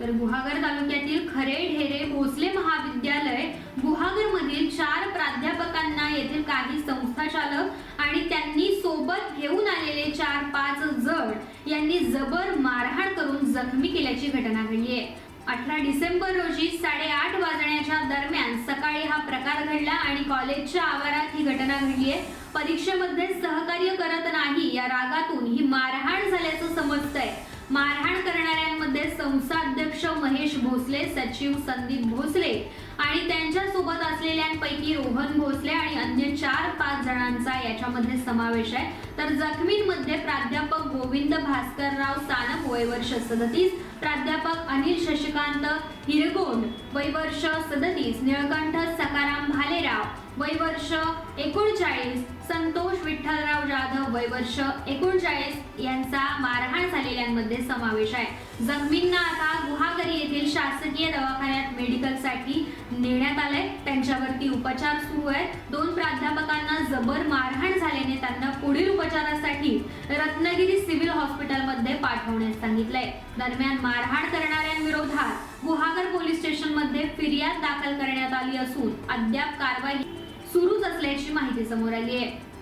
तर गुहागर तालुक्यातील खरे ढेरे भोसले महाविद्यालय गुहागर मधील चार प्राध्यापकांना येथील काही संस्था चालक आणि त्यांनी सोबत घेऊन आलेले चार पाच जण यांनी जबर मारहाण करून जखमी केल्याची घटना घडली आहे. अठरा डिसेंबर रोजी साडेआठ वाजण्याच्या दरम्यान सकाळी हा प्रकार घडला आणि कॉलेजच्या आवारात ही घटना घडली आहे. परीक्षेमध्ये सहकार्य करत नाही या रागातून ही मारहाण झाल्याचं समजतंय. मारहाण महेश भोसले सचिव संदीप भोसले आणि त्यांच्यासोबत असलेल्यांपैकी रोहन भोसले आणि अन्य चार पाच जणांचा याच्यामध्ये समावेश आहे. तर जखमींमध्ये प्राध्यापक गोविंद भास्करराव सानप वय वर्ष सदतीस प्राध्यापक अनिल शशिकांत हिरगोंड वय वर्ष सदतीस निळकंठ सकाराम भालेराव वय वर्ष एकोणचाळीस संतोष विठ्ठलराव वय वर्ष एकोणचाळीस यांचा मारहाण झालेल्यांमध्ये समावेश आहे. जखमींना आता गुहागरी येथील शासकीय दवाखान्यात मेडिकलसाठी नेण्यात आलंय. त्यांच्यावरती उपचार सुरू आहेत. दोन प्राध्यापकांना जबर मारहाण झाल्याने त्यांना पुढील उपचारासाठी रत्नागिरी सिव्हिल हॉस्पिटलमध्ये पाठवण्यास सांगितलंय. दरम्यान मारहाण करणाऱ्यांविरोधात गुहागर पोलीस स्टेशनमध्ये फिर्याद दाखल करण्यात आली असून अद्याप कारवाई सुरूच असल्याची माहिती समोर आली आहे.